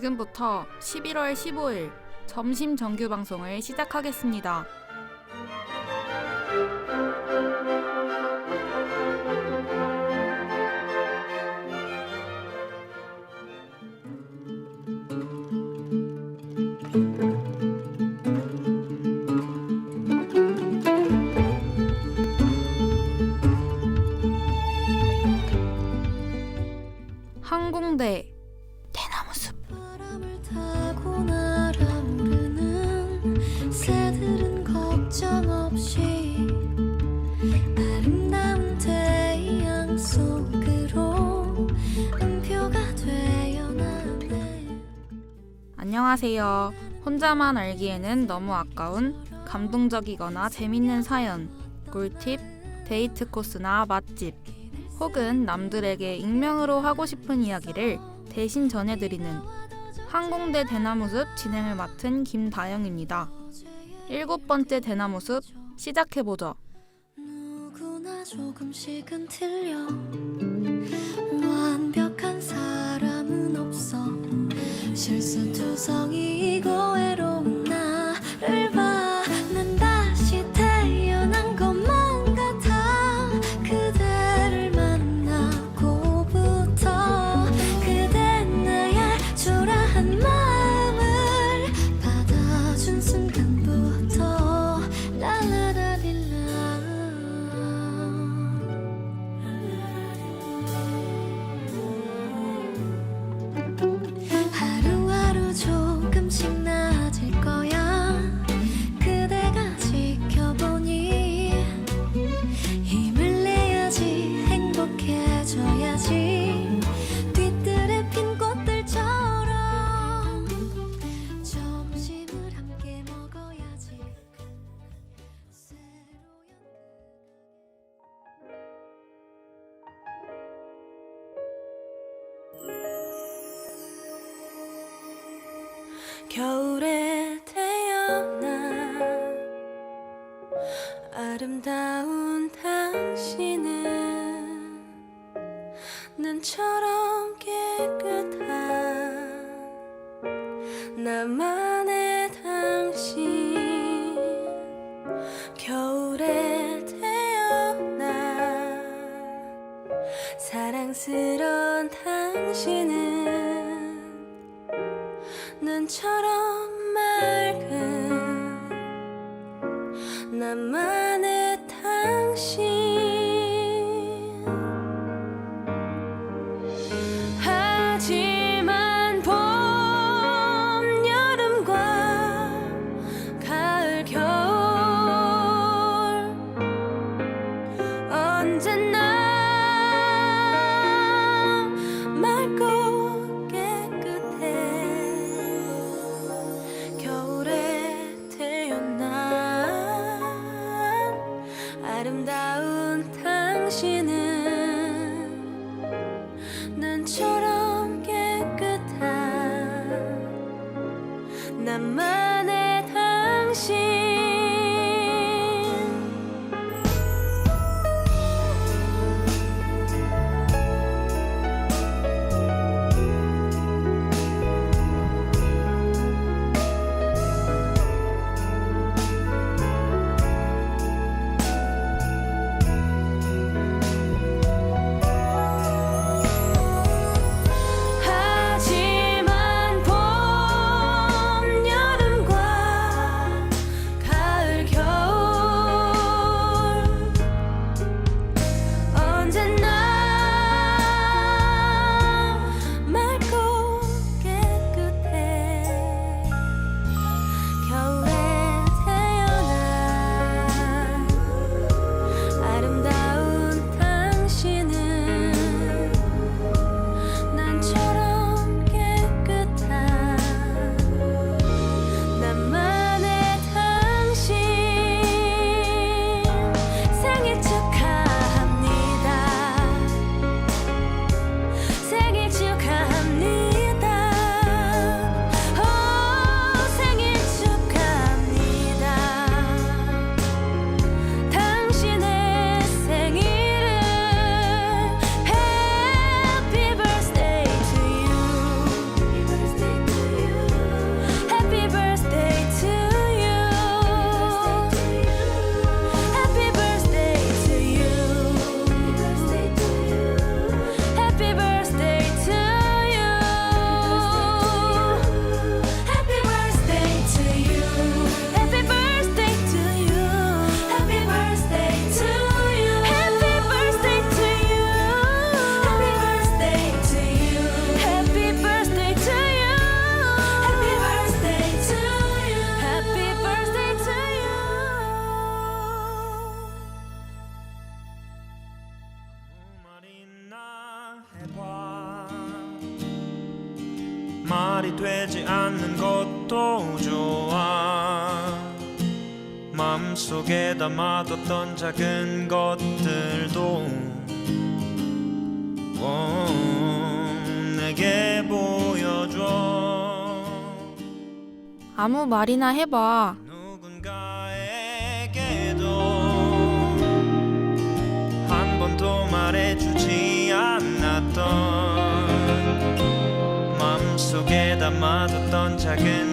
지금부터 11월 15일 점심 정규 방송을 시작하겠습니다. 안녕하세요. 혼자만 알기에는 너무 아까운 감동적이거나 재밌는 사연, 꿀팁, 데이트 코스나 맛집, 혹은 남들에게 익명으로 하고 싶은 이야기를 대신 전해드리는 항공대 대나무숲 진행을 맡은 김다영입니다. 일곱 번째 대나무숲 시작해보죠. 완벽한 사람은 없어 실수 투성이고 눈처럼 깨끗한 나만의 당신. 겨울에 태어나 사랑스런 당신은 눈처럼 맑은 나만 담아뒀던 작은 것들도 오, 내게 보여줘 아무 말이나 해봐. 누군가에게도 한 번도 말해주지 않았던 마음속에 담아뒀던 작은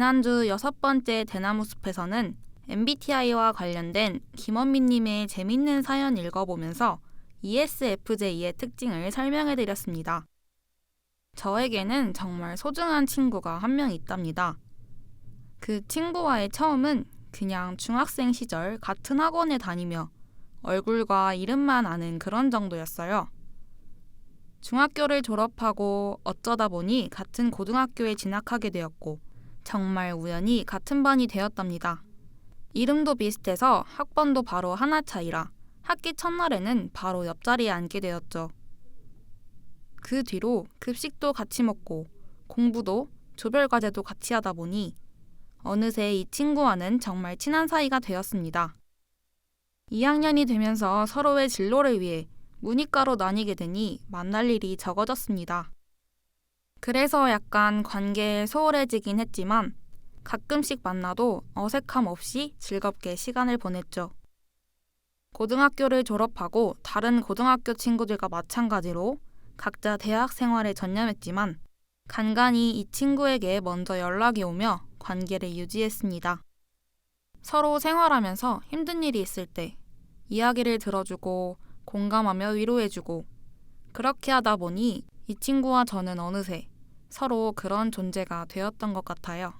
지난주 여섯 번째 대나무 숲에서는 MBTI와 관련된 김원민님의 재밌는 사연 읽어보면서 ESFJ의 특징을 설명해드렸습니다. 저에게는 정말 소중한 친구가 한 명 있답니다. 그 친구와의 처음은 그냥 중학생 시절 같은 학원에 다니며 얼굴과 이름만 아는 그런 정도였어요. 중학교를 졸업하고 어쩌다 보니 같은 고등학교에 진학하게 되었고 정말 우연히 같은 반이 되었답니다. 이름도 비슷해서 학번도 바로 하나 차이라 학기 첫날에는 바로 옆자리에 앉게 되었죠. 그 뒤로 급식도 같이 먹고 공부도 조별 과제도 같이 하다 보니 어느새 이 친구와는 정말 친한 사이가 되었습니다. 2학년이 되면서 서로의 진로를 위해 문이과로 나뉘게 되니 만날 일이 적어졌습니다. 그래서 약간 관계에 소홀해지긴 했지만 가끔씩 만나도 어색함 없이 즐겁게 시간을 보냈죠. 고등학교를 졸업하고 다른 고등학교 친구들과 마찬가지로 각자 대학 생활에 전념했지만 간간히 이 친구에게 먼저 연락이 오며 관계를 유지했습니다. 서로 생활하면서 힘든 일이 있을 때 이야기를 들어주고 공감하며 위로해주고 그렇게 하다 보니 이 친구와 저는 어느새 서로 그런 존재가 되었던 것 같아요.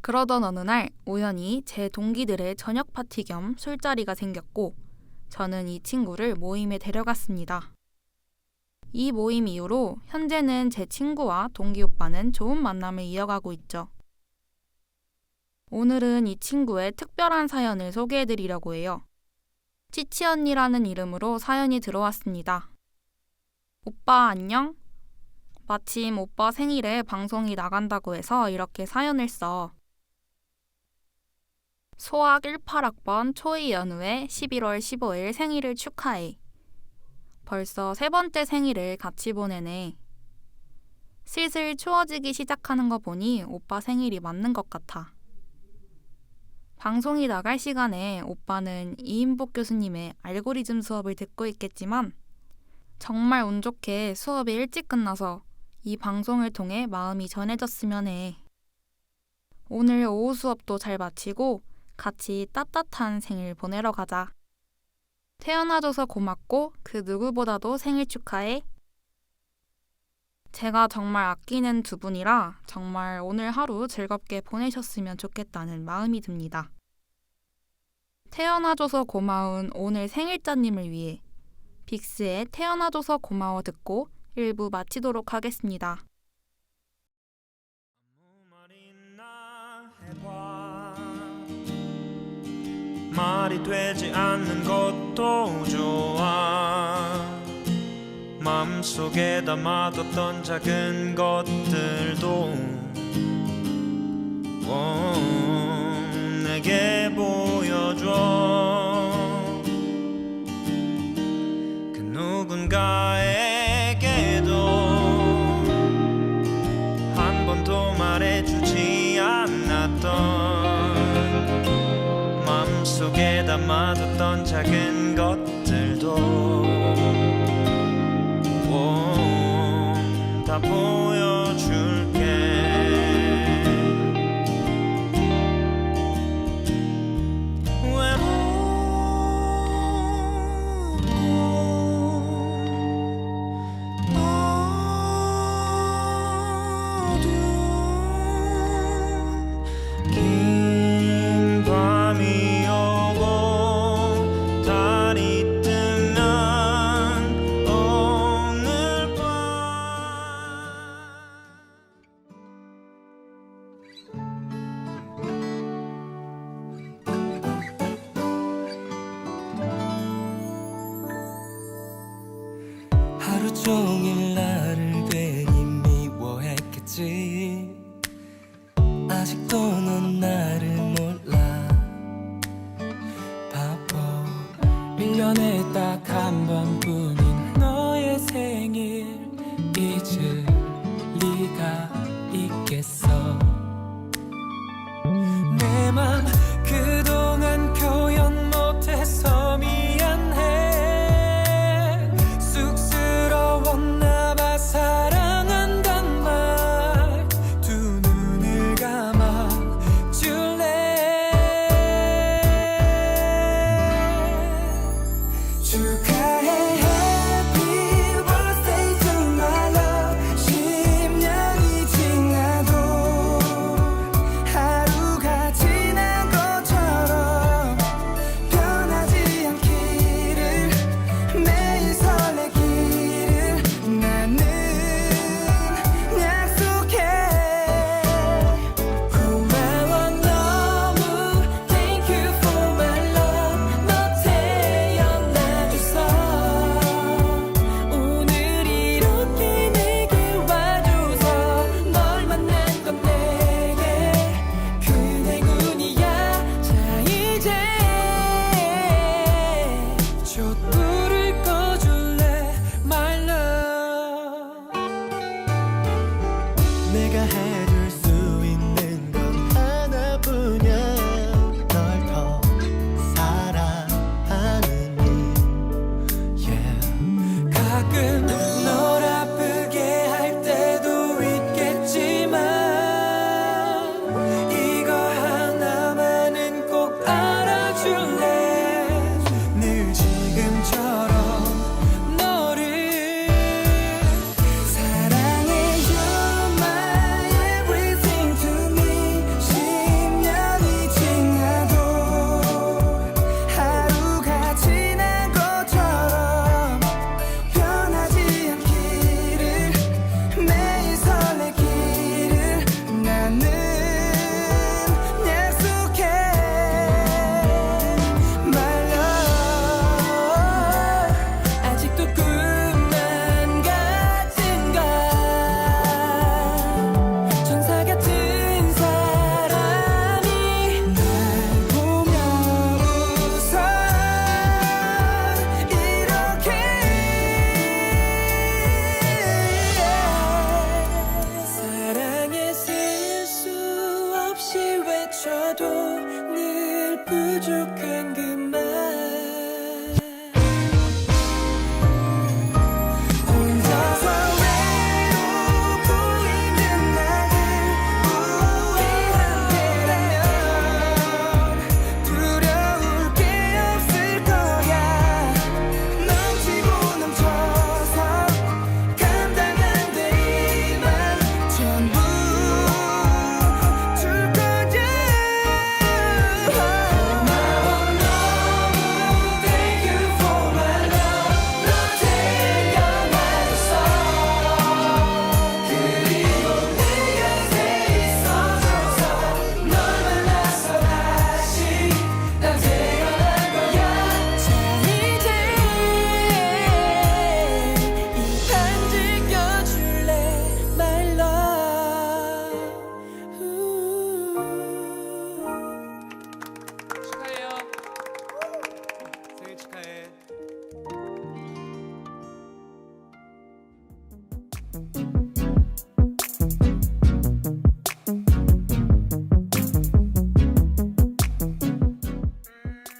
그러던 어느 날 우연히 제 동기들의 저녁 파티 겸 술자리가 생겼고 저는 이 친구를 모임에 데려갔습니다. 이 모임 이후로 현재는 제 친구와 동기 오빠는 좋은 만남을 이어가고 있죠. 오늘은 이 친구의 특별한 사연을 소개해드리려고 해요. 치치 언니라는 이름으로 사연이 들어왔습니다. 오빠 안녕? 마침 오빠 생일에 방송이 나간다고 해서 이렇게 사연을 써. 소학 18학번 초이 연우의 11월 15일 생일을 축하해. 벌써 세 번째 생일을 같이 보내네. 슬슬 추워지기 시작하는 거 보니 오빠 생일이 맞는 것 같아. 방송이 나갈 시간에 오빠는 이인복 교수님의 알고리즘 수업을 듣고 있겠지만 정말 운 좋게 수업이 일찍 끝나서 이 방송을 통해 마음이 전해졌으면 해. 오늘 오후 수업도 잘 마치고 같이 따뜻한 생일 보내러 가자. 태어나줘서 고맙고 그 누구보다도 생일 축하해. 제가 정말 아끼는 두 분이라 정말 오늘 하루 즐겁게 보내셨으면 좋겠다는 마음이 듭니다. 태어나줘서 고마운 오늘 생일자님을 위해 빅스의 태어나줘서 고마워 듣고 1부 마치도록 하겠습니다. 말이 되지 않는 것도 좋아 마음속에 담아뒀던 작은 것들도 오, 내게 보여줘 그 누군가에 작은 것들도 오, 다보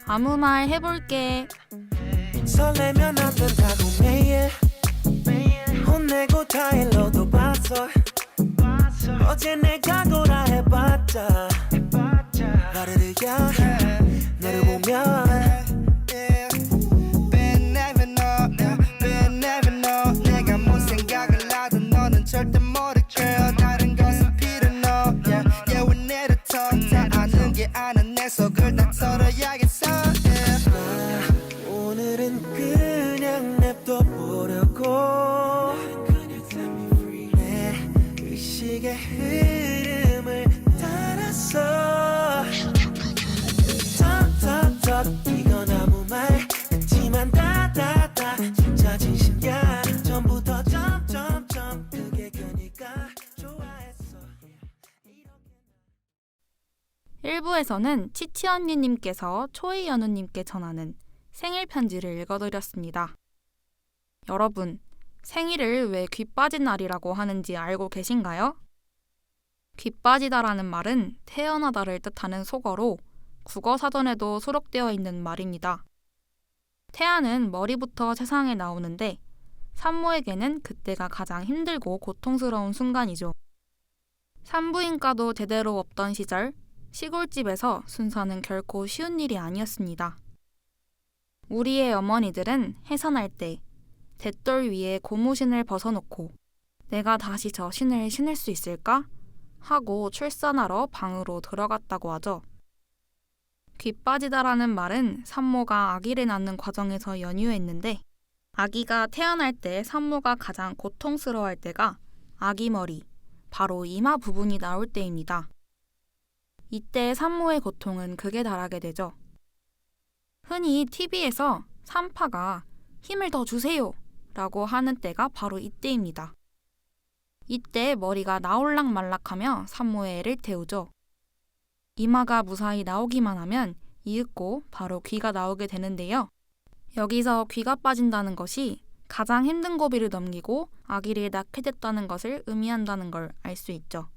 아무 말 해볼게. 설레면 안 된다고 매일 혼내고 다 일러도 봤어. 어제 내가 돌아 해봤자 나를 이겨 너를 보면. 1부에서는 치치 언니님께서 초이 연우님께 전하는 생일 편지를 읽어드렸습니다. 여러분, 생일을 왜 귀 빠진 날이라고 하는지 알고 계신가요? 귀 빠지다라는 말은 태어나다를 뜻하는 속어로 국어 사전에도 수록되어 있는 말입니다. 태아는 머리부터 세상에 나오는데 산모에게는 그때가 가장 힘들고 고통스러운 순간이죠. 산부인과도 제대로 없던 시절 시골집에서 순서는 결코 쉬운 일이 아니었습니다. 우리의 어머니들은 해산할 때 대돌 위에 고무신을 벗어놓고 내가 다시 저 신을 신을 수 있을까? 하고 출산하러 방으로 들어갔다고 하죠. 귀 빠지다라는 말은 산모가 아기를 낳는 과정에서 연유했는데 아기가 태어날 때 산모가 가장 고통스러워할 때가 아기 머리, 바로 이마 부분이 나올 때입니다. 이때 산모의 고통은 극에 달하게 되죠. 흔히 TV에서 산파가 힘을 더 주세요 라고 하는 때가 바로 이때입니다. 이때 머리가 나올락 말락하며 산모의 애를 태우죠. 이마가 무사히 나오기만 하면 이윽고 바로 귀가 나오게 되는데요. 여기서 귀가 빠진다는 것이 가장 힘든 고비를 넘기고 아기를 낳게 됐다는 것을 의미한다는 걸 알 수 있죠.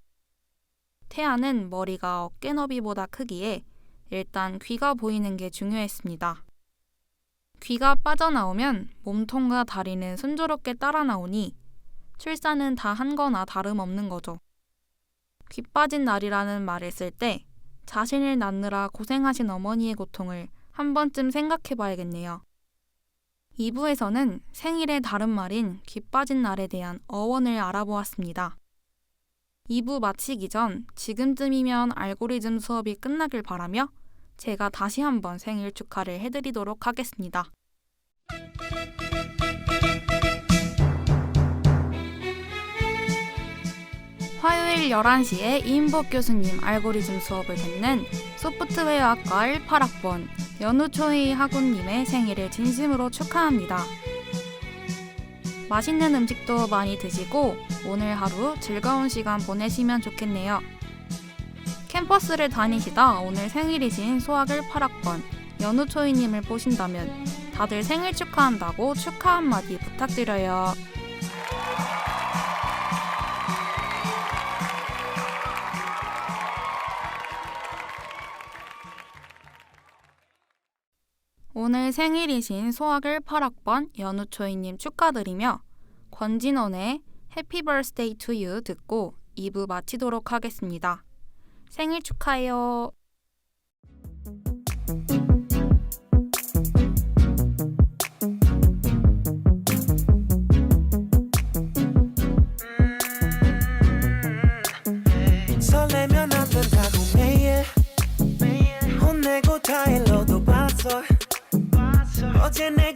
태아는 머리가 어깨 너비보다 크기에 일단 귀가 보이는 게 중요했습니다. 귀가 빠져나오면 몸통과 다리는 순조롭게 따라 나오니 출산은 다 한 거나 다름없는 거죠. 귀 빠진 날이라는 말을 쓸 때 자신을 낳느라 고생하신 어머니의 고통을 한 번쯤 생각해 봐야겠네요. 2부에서는 생일의 다른 말인 귀 빠진 날에 대한 어원을 알아보았습니다. 2부 마치기 전 지금쯤이면 알고리즘 수업이 끝나길 바라며 제가 다시 한번 생일 축하를 해드리도록 하겠습니다. 화요일 11시에 이인복 교수님 알고리즘 수업을 듣는 소프트웨어학과 18학번 연우초이 학우님의 생일을 진심으로 축하합니다. 맛있는 음식도 많이 드시고 오늘 하루 즐거운 시간 보내시면 좋겠네요. 캠퍼스를 다니시다 오늘 생일이신 수학을 8학번 연우초이님을 보신다면 다들 생일 축하한다고 축하 한마디 부탁드려요. 오늘 생일이신 소학을 8학번 연우초이님 축하드리며 권진원의 해피 버스데이 투 유 듣고 2부 마치도록 하겠습니다. 생일 축하해요. 설레면 안 된다고 매일 혼내고 다 봤어 어제 내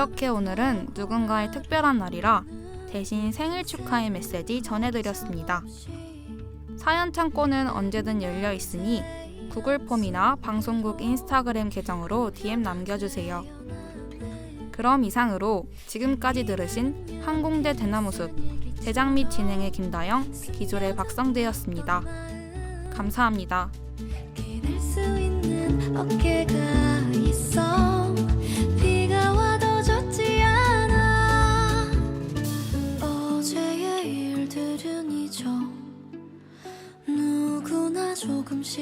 이렇게 오늘은 누군가의 특별한 날이라 대신 생일 축하의 메시지 전해드렸습니다. 사연 창고는 언제든 열려 있으니 구글 폼이나 방송국 인스타그램 계정으로 DM 남겨주세요. 그럼 이상으로 지금까지 들으신 항공대 대나무숲 제작 및 진행의 김다영, 기졸의 박성대였습니다. 감사합니다.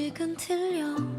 조금씩은 틀려